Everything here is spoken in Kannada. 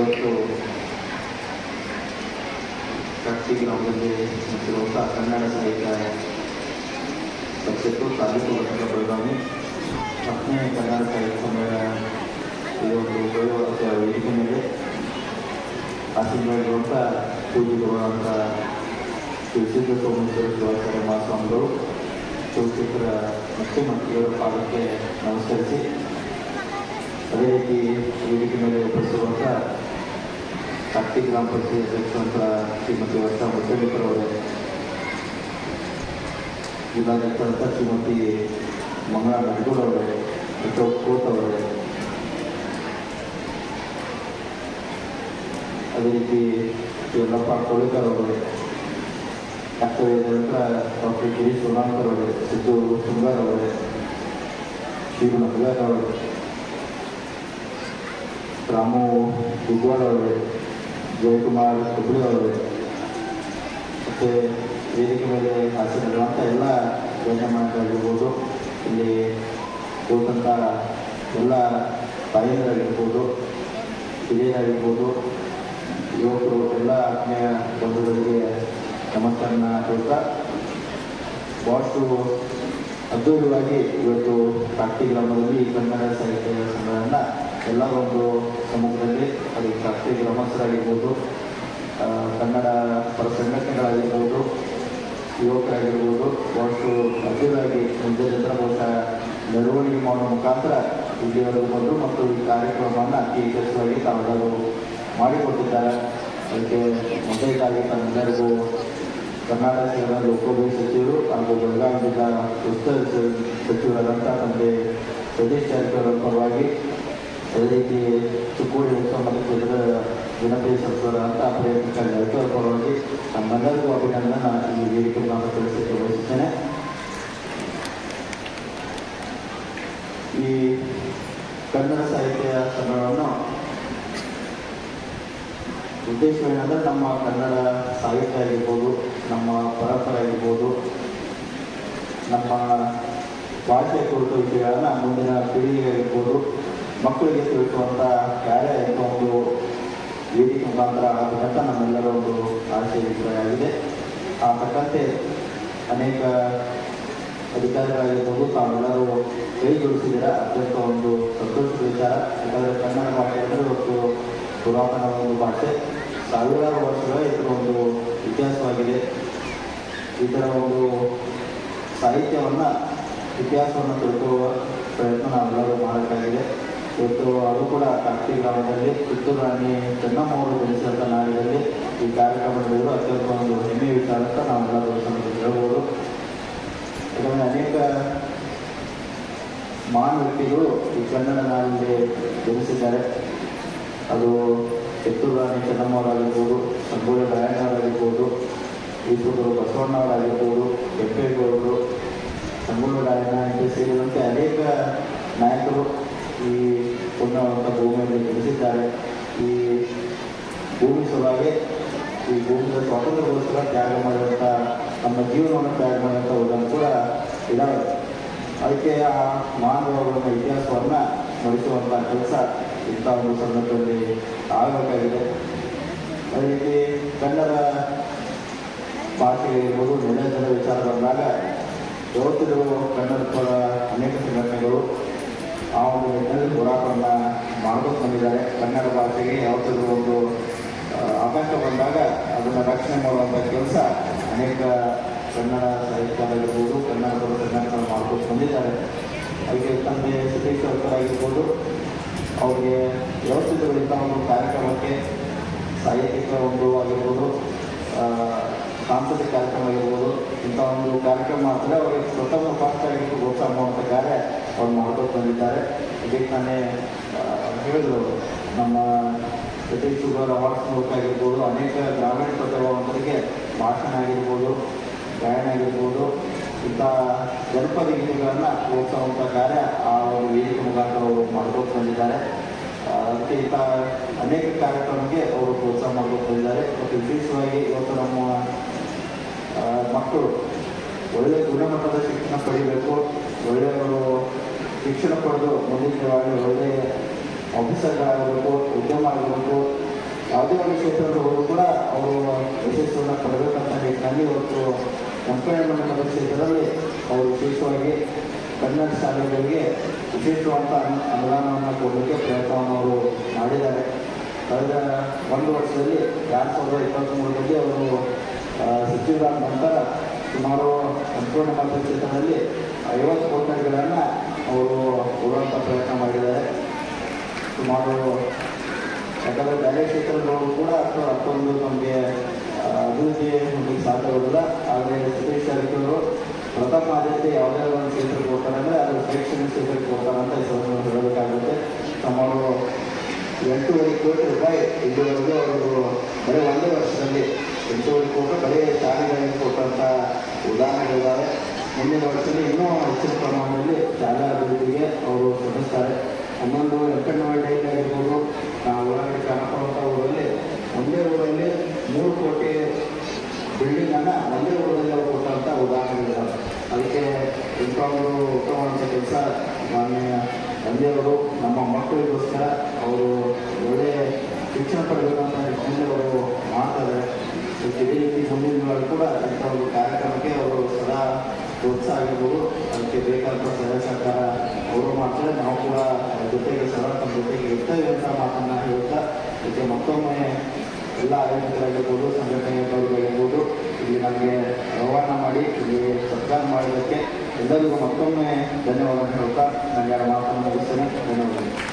ಇವತ್ತು ಕಟ್ಟಿ ಗ್ರಾಮದಲ್ಲಿ ನಡೆಸಿರುವಂಥ ಕನ್ನಡ ಸಾಹಿತ್ಯ ಪರಿಷತ್ತು ತಾಲೂಕು ಘಟಕ ಬೆಳಗಾವಿ ಹತ್ತನೇ ಕನ್ನಡ ಸಾಹಿತ್ಯ ಸಮ್ಮೇಳನ ಒಂದು ದೈವದ ವೇದಿಕೆ ಮೇಲೆ ಆಸೀನರಾಗಿರುವಂಥ ಪೂಜೆಗೊಳ್ಳುವಂಥ ಶ್ರೀ ಸಿದ್ಧ ಸೋಮೇಶ್ವರ ಶಿವಾಚಾರ್ಯ ಮಹಾಸ್ವಾಮಿಗಳು ಚೌಚಿತ್ರ ಮತ್ತು ಮಕ್ಕಳ ಪಾದಕ್ಕೆ ನಮಸ್ಕರಿಸಿ ಅದೇ ರೀತಿ ವೇದಿಕೆ ಮೇಲೆ ಉಪಸ್ಥಿರುವಂಥ ಕಾರ್ತಿಕ್ ಗ್ರಾಮ ಪಂಚಾಯತ್ ಅಧ್ಯಕ್ಷರಂತ ಶ್ರೀಮತಿ ವರ್ಷ ಅವರೇ ಜಿಲ್ಲಾಧ್ಯಕ್ಷರಂತ ಶ್ರೀಮತಿ ಮಂಗಳ ನಡಗೂಡ್ ಅವರೇ ಅಶೋಕ್ ಕೋಟ್ ಅವರೇ ಅದೇ ರೀತಿ ಯಲ್ಲಪ್ಪ ಕೋಳಿಕರ್ ಅವರೇ ಡಾಕ್ಟರ್ ನಂತರ ಡಾಕ್ಟರ್ ಗಿರೀಶ್ ಸೋನಾಂಕರ್ ಅವರೇ ಸಿದ್ದು ಸುಂದರ್ ಅವರೇ ಶಿವ ನಗರ್ ಅವರೇ ರಾಮು ಗುಗ್ವಾಡ್ ಅವರೇ ಜಯಕುಮಾರ್ ಹುಬ್ಳಿ ಅವರೇ. ಮತ್ತು ವೇದಿಕೆ ಮೇಲೆ ಹಾಸನಿರುವಂಥ ಎಲ್ಲ ಗಣ್ಯಮಾನ್ಯರಾಗಿರ್ಬೋದು ಇಲ್ಲಿ ಕೂತಂಥ ಎಲ್ಲ ತಾಯಂದಿರಾಗಿರ್ಬೋದು, ಹಿರಿಯರಾಗಿರ್ಬೋದು, ಯುವಕರು ಎಲ್ಲ ಆತ್ಮೀಯ ಬಂಧುಗಳಿಗೆ ನಮಸ್ಕಾರನ ಹೇಳ್ತಾ ಭಾಳಷ್ಟು ಅದ್ಭುತವಾಗಿ ಇವತ್ತು ಕಾಟ್ಟಿ ಗ್ರಾಮದಲ್ಲಿ ಕನ್ನಡ ಸಾಹಿತ್ಯ ಸಮ್ಮೇಳನ ಎಲ್ಲ ಒಂದು ಕಾಟ್ಟಿ ಗ್ರಾಮಸ್ಥರಾಗಿರ್ಬೋದು ಕನ್ನಡ ಪರ ಸಂಘಟನೆಗಳಾಗಿರ್ಬೋದು, ಯುವಕರಾಗಿರ್ಬೋದು, ಬಹಳಷ್ಟು ಮುಂದೆ ಜನರ ಬಹುಶಃ ಮೆರವಣಿಗೆ ಮಾಡುವ ಮುಖಾಂತರ ಇಲ್ಲಿವರೆಗೂ ಬಂದು ಮತ್ತು ಈ ಕಾರ್ಯಕ್ರಮವನ್ನು ಅತಿ ಯಶಸ್ವಿಯಾಗಿ ತಾವೆಲ್ಲರೂ ಮಾಡಿಕೊಟ್ಟಿದ್ದಾರೆ. ಅದಕ್ಕೆ ಮೊದಲನೇದಾಗಿ ತಮ್ಮೆಲ್ಲರಿಗೂ ಕರ್ನಾಟಕ ಸೇವಾ ಲೋಕೋಪಯೋಗಿ ಸಚಿವರು ಹಾಗೂ ಬೆಳಗಾವಿ ಜಿಲ್ಲಾ ಉಸ್ತುವಾರಿ ಸಚಿವರಾದಂಥ ತಂದೆ ಸತೀಶ್ ಪರವಾಗಿ ಅದೇ ರೀತಿ ಚಿಕ್ಕೋಡಿ ಸಂಬಂಧಿಸಿದ ಜನಪ್ರಿಯ ಸಚಿವರಾದಂಥ ಅಂತ ಪ್ರಯತ್ನ ಪರವಾಗಿ ನಮ್ಮೆಲ್ಲರಿಗೂ ಅಭಿನಂದನೆ ಈ ವೇದಿಕೆ ನಾನು ತಿಳಿಸಲಿಕ್ಕೆ ಬಯಸುತ್ತೇನೆ ಈ ಕನ್ನಡ ಸಾಹಿತ್ಯ ಸಮ್ಮೇಳನವನ್ನು ಉದ್ದೇಶವೇನೆಂದರೆ ನಮ್ಮ ಕನ್ನಡ ಸಾಹಿತ್ಯ ಆಗಿರ್ಬೋದು ನಮ್ಮ ಪರಂಪರೆ ಆಗಿರ್ಬೋದು ನಮ್ಮ ಭಾಷೆ ಕುರಿತ ವಿಷಯಗಳನ್ನು ಮುಂದಿನ ಪೀಳಿಗೆ ಆಗಿರ್ಬೋದು ಮಕ್ಕಳಿಗೆ ತಿಳಿಸುವಂಥ ಕಾರ್ಯ ಎಂಬ ಒಂದು ವೇದಿಕೆ ಮುಖಾಂತರ ಆಗಬೇಕಂತ ನಮ್ಮೆಲ್ಲರ ಒಂದು ಆಶೆ ಅಭಿಪ್ರಾಯ ಆಗಿದೆ. ಆ ತಕ್ಕಂತೆ ಅನೇಕ ಅಧಿಕಾರಿಗಳಾಗಿರ್ಬೋದು ತಾವೆಲ್ಲರೂ ಕೈ ಜೋಡಿಸಿದ್ದೀರ ಅತ್ಯಂತ ಒಂದು ಸಂತೋಷದ ವಿಚಾರ. ಯಾಕಂದರೆ ಕನ್ನಡ ಭಾಷೆ ಅಂದರೆ ಇವತ್ತು ಪುರಾತನ ಒಂದು ಭಾಷೆ. ಸಾವಿರಾರು ವರ್ಷಗಳ ಇದರ ಒಂದು ಇತಿಹಾಸವಾಗಿದೆ. ಇದರ ಒಂದು ಸಾಹಿತ್ಯವನ್ನು, ಇತಿಹಾಸವನ್ನು ತಿಳ್ಕೊಳ್ಳುವ ಪ್ರಯತ್ನ ನಾವೆಲ್ಲರೂ ಮಾಡಬೇಕಾಗಿದೆ. ಇವತ್ತು ಅದು ಕೂಡ ಕಾಕ್ತಿ ಗ್ರಾಮದಲ್ಲಿ ಕಿತ್ತೂರು ರಾಣಿ ಚೆನ್ನಮ್ಮ ಅವರು ಜನಿಸಿದಂಥ ನಾಡಿನಲ್ಲಿ ಈ ಕಾರ್ಯಕ್ರಮದಲ್ಲಿ ಅತ್ಯಂತ ಒಂದು ಹೆಮ್ಮೆಯ ವಿಚಾರ ಅಂತ ನಾವೆಲ್ಲರೂ ಎಲ್ಲರೂ ಹೇಳ್ಬೋದು. ಯಾಕಂದರೆ ಅನೇಕ ಮಹಾನ್ ವ್ಯಕ್ತಿಗಳು ಈ ಕನ್ನಡ ನಾಡಿನಲ್ಲಿ ಜನಿಸಿದ್ದಾರೆ. ಅದು ಕಿತ್ತೂರು ರಾಣಿ ಚೆನ್ನಮ್ಮವರಾಗಿರ್ಬೋದು ಸಂಗೊಳ್ಳಿ ನಾರಾಯಣವರಾಗಿರ್ಬೋದು ಈಶ್ವರರು ಬಸವಣ್ಣವರಾಗಿರ್ಬೋದು ಕೆಂಪೇಗೌಡರು ಸಂಗೊಳ್ಳಿ ನಾರಾಯಣ ಸೇರಿದಂತೆ ಅನೇಕ ನಾಯಕರು ಈ ಪುಣ್ಯವಂತ ಭೂಮಿಯಲ್ಲಿ ತಿಳಿಸಿದ್ದಾರೆ ಈ ಭೂಮಿ ಸಲುವಾಗಿ ಈ ಭೂಮಿಯ ಸ್ವಾತಂತ್ರ್ಯಗೋಸ್ಕರ ತ್ಯಾಗ ಮಾಡುವಂಥ ನಮ್ಮ ಜೀವನವನ್ನು ತ್ಯಾಗ ಮಾಡುವಂಥ ಉದಾಹರಣೆ ಕೂಡ ಇದ್ದಾವೆ ಅದಕ್ಕೆ ಆ ಮಾನವಗಳ ಇತಿಹಾಸವನ್ನು ನಡೆಸುವಂಥ ಕೆಲಸ ಇಂಥ ಒಂದು ಸಂದರ್ಭದಲ್ಲಿ ಆಗಬೇಕಾಗಿದೆ. ಅದೇ ರೀತಿ ಕನ್ನಡ ಭಾಷೆ ಇರ್ಬೋದು ನೆಲೆದರ ವಿಚಾರ ಬಂದಾಗ ಯಾವತ್ತಿರುವ ಕನ್ನಡ ಪರ ಅನೇಕ ಸಂಘಟನೆಗಳು ಒಂದು ನಿಟ್ಟಿನಲ್ಲಿ ಹೋರಾಟವನ್ನು ಮಾಡ್ಕೊಂಡು ಬಂದಿದ್ದಾರೆ ಕನ್ನಡ ಭಾಷೆಗೆ ಯಾವುದಾದ್ರು ಒಂದು ಆತಂಕ ಬಂದಾಗ ಅದನ್ನು ರಕ್ಷಣೆ ಮಾಡುವಂಥ ಕೆಲಸ ಅನೇಕ ಕನ್ನಡ ಸಾಹಿತ್ಯರಾಗಿರ್ಬೋದು ಕನ್ನಡ ಪರ ಸಂಘಟನೆಗಳು ಮಾಡ್ಕೊಂಡು ಬಂದಿದ್ದಾರೆ. ಅದಕ್ಕೆ ತಂದೆ ಸತೀಶ್ ಆಗಿರ್ಬೋದು, ಅವರಿಗೆ ಯಾವತ್ತಿಗೂ ಒಂದು ಕಾರ್ಯಕ್ರಮಕ್ಕೆ ಸಾಹಿತ್ಯಿಕ ಒಂದು ಆಗಿರ್ಬೋದು ಸಾಂಸ್ಕೃತಿಕ ಕಾರ್ಯಕ್ರಮ ಆಗಿರ್ಬೋದು ಇಂಥ ಒಂದು ಕಾರ್ಯಕ್ರಮ ಮಾಡ್ತಾರೆ ಅವರಿಗೆ ಪ್ರಥಮ ಫಾಸ್ಟಾಗಿ ಪ್ರೋತ್ಸಾಹ ಮಾಡುವಂಥ ಕಾರ್ಯ ಅವ್ರು ಮಾಡ್ಕೊಂಡು ಬಂದಿದ್ದಾರೆ. ಇದಕ್ಕೆ ನಾನೇ ಹೇಳಿದ್ರು ನಮ್ಮ ಸತೀಶ್ ಶುಗರ್ ಅವಾರ್ಡ್ಸ್ ಮೂಲಕ ಆಗಿರ್ಬೋದು ಅನೇಕ ಗ್ರಾಮೀಣ ಪ್ರತಿಭಾವಂತರಿಗೆ ಭಾಷಣ ಆಗಿರ್ಬೋದು, ಗಾಯನ ಆಗಿರ್ಬೋದು, ಇಂಥ ಜನಪದ ಗೀತೆಗಳನ್ನು ಪ್ರೋತ್ಸಾಹುವಂಥ ಕಾರ್ಯ ಆ ಒಂದು ವೇದಿಕೆ ಮುಖಾಂತರ ಅವರು ಮಾಡ್ಕೊಂಡು ಬಂದಿದ್ದಾರೆ. ಅದಕ್ಕೆ ಇಂಥ ಅನೇಕ ಕಾರ್ಯಕ್ರಮಕ್ಕೆ ಅವರು ಪ್ರೋತ್ಸಾಹ ಮಾಡ್ಕೊಂಡು ಬಂದಿದ್ದಾರೆ. ಮತ್ತು ವಿಶೇಷವಾಗಿ ಇವತ್ತು ನಮ್ಮ ಮಕ್ಕಳು ಒಳ್ಳೆಯ ಗುಣಮಟ್ಟದ ಶಿಕ್ಷಣ ಪಡಿಬೇಕು ಒಳ್ಳೆಯ ಶಿಕ್ಷಣ ಪಡೆದು ಮುಂದಿನವಾಗಿ ಒಳ್ಳೆಯ ಆಫೀಸರ್ಗಳಾಗಬೇಕು ಉದ್ಯಮ ಆಗಬೇಕು, ಯಾವುದೇ ಒಂದು ಕ್ಷೇತ್ರದಲ್ಲಿ ಕೂಡ ಅವರು ಯಶಸ್ಸನ್ನು ಪಡೆಯಬೇಕಂತ ನಿಟ್ಟಿನಲ್ಲಿ ಇವತ್ತು ಕಂಪನಿ ಕ್ಷೇತ್ರದಲ್ಲಿ ಅವರು ವಿಶೇಷವಾಗಿ ಕನ್ನಡ ಶಾಲೆಗಳಿಗೆ ವಿಶೇಷವಾದ ಅನುದಾನವನ್ನು ಕೊಡಲಿಕ್ಕೆ ಪ್ರಯತ್ನವನ್ನು ಅವರು ಮಾಡಿದ್ದಾರೆ. ಕಳೆದ ಒಂದು ವರ್ಷದಲ್ಲಿ ಎರಡು ಸಾವಿರದ ಇಪ್ಪತ್ತ್ಮೂರರಲ್ಲಿ ಅವರು ಆ, ಸಚಿವರಾದ ನಂತರ ಸುಮಾರು ಸಂಪೂರ್ಣ ಕ್ಷೇತ್ರದಲ್ಲಿ ಐವತ್ತು ಕೋಟಿಗಳನ್ನು ಅವರು ಕೊಡುವಂಥ ಪ್ರಯತ್ನ ಮಾಡಿದ್ದಾರೆ. ಸುಮಾರು ಯಾಕಂದರೆ ಬೇರೆ ಕ್ಷೇತ್ರಗಳು ಕೂಡ ಅಥವಾ ಅಷ್ಟೊಂದು ನಮಗೆ ಅಭಿವೃದ್ಧಿ ನಮಗೆ ಸಾಧ್ಯವಿಲ್ಲ ಆದರೆ ಸತೀಶ್ ಜಾರಕಿಹೊಳಿ ಪ್ರಥಮ ಆದ್ಯತೆ ಯಾವುದೇ ಒಂದು ಕ್ಷೇತ್ರಕ್ಕೆ ಹೋಗ್ತಾರೆ ಅಂದರೆ ಅದು ಶೈಕ್ಷಣಿಕ ಕ್ಷೇತ್ರಕ್ಕೆ ಹೋಗ್ತಾರೆ ಅಂತ ಹೇಳಬೇಕಾಗುತ್ತೆ. ಸುಮಾರು ಎಂಟೂವರೆ ಕೋಟಿ ರೂಪಾಯಿ ಇದುವರೆಗೂ ಅವರು ಬರೀ ಒಂದೇ ವರ್ಷದಲ್ಲಿ ಎಂಟೂವರೆ ಕೋಟಿ ಬರೀ ಶಾಲೆಗಳಿಗೆ ಕೊಟ್ಟಂಥ ಉದಾಹರಣೆಗಳಿದ್ದಾರೆ ಮುಂದಿನ ವರ್ಷದಲ್ಲಿ ಇನ್ನೂ ಹೆಚ್ಚಿನ ಪ್ರಮಾಣದಲ್ಲಿ ಶಾಲಾ ಅಭಿವೃದ್ಧಿಗೆ ಅವರು ಶ್ರಮಿಸ್ತಾರೆ. ಹನ್ನೊಂದು ವೆಂಕಣ್ಣವಾಡಿಯಲ್ಲಿ ಆಗಿರ್ಬೋದು. ಒಳಗಡೆ ಕಾಣಪಡುವಂಥ ಊರಲ್ಲಿ ಒಂದೇ ಊರಲ್ಲಿ ಮೂರು ಕೋಟಿ ಬಿಲ್ಡಿಂಗನ್ನು ಒಂದೇ ಊರಲ್ಲಿ ಅವರು ಕೊಟ್ಟಂಥ ಉದಾಹರಣೆಗಳಿದ್ದಾವೆ ಅದಕ್ಕೆ ಇಂಥವರು ಉತ್ತಮವಾದಂಥ ಕೆಲಸ ಮಾನ್ಯ ತಂದೆಯವರು, ನಮ್ಮ ಮಕ್ಕಳಿಗೋಸ್ಕರ ಅವರು ಒಳ್ಳೆಯ ಶಿಕ್ಷಣ ಪಡೆಬೇಕಂತ ನಿಟ್ಟಿನಲ್ಲಿ ಅವರು ಮಾಡ್ತಾರೆ ಮುಂದಿನ ದಿನಗಳು ಕೂಡ ಇಂಥ ಒಂದು ಕಾರ್ಯಕ್ರಮಕ್ಕೆ ಅವರು ಸದಾ ಪ್ರೋತ್ಸಾಹ ಆಗಿರ್ಬೋದು ಅದಕ್ಕೆ ಬೇಕಾದಂಥ ಸಹಾಯ ಸಹಕಾರ ಅವರು ಮಾಡ್ತಾರೆ. ನಾವು ಕೂಡ ಜೊತೆಗೆ ಸದಾ ತಮ್ಮ ಜೊತೆಗೆ ಇರ್ತೇವೆ ಅಂತ ಮಾತನ್ನು ಹೇಳ್ತಾ ಇದಕ್ಕೆ ಮತ್ತೊಮ್ಮೆ ಎಲ್ಲ ಆಯೋಜಕರಾಗಿರ್ಬೋದು ಸಂಘಟನೆಗಳಾಗಿರ್ಬೋದು ಇಲ್ಲಿ ನಮಗೆ ರವಾನ ಮಾಡಿ, ಇಲ್ಲಿ ಸತ್ಕಾರ ಮಾಡೋದಕ್ಕೆ ಎಲ್ಲರಿಗೂ ಮತ್ತೊಮ್ಮೆ ಧನ್ಯವಾದ ಹೇಳ್ತಾ ನನಗೆ ಮಾತನ್ನು ಮುಗಿಸ್ತೇನೆ. ಧನ್ಯವಾದಗಳು.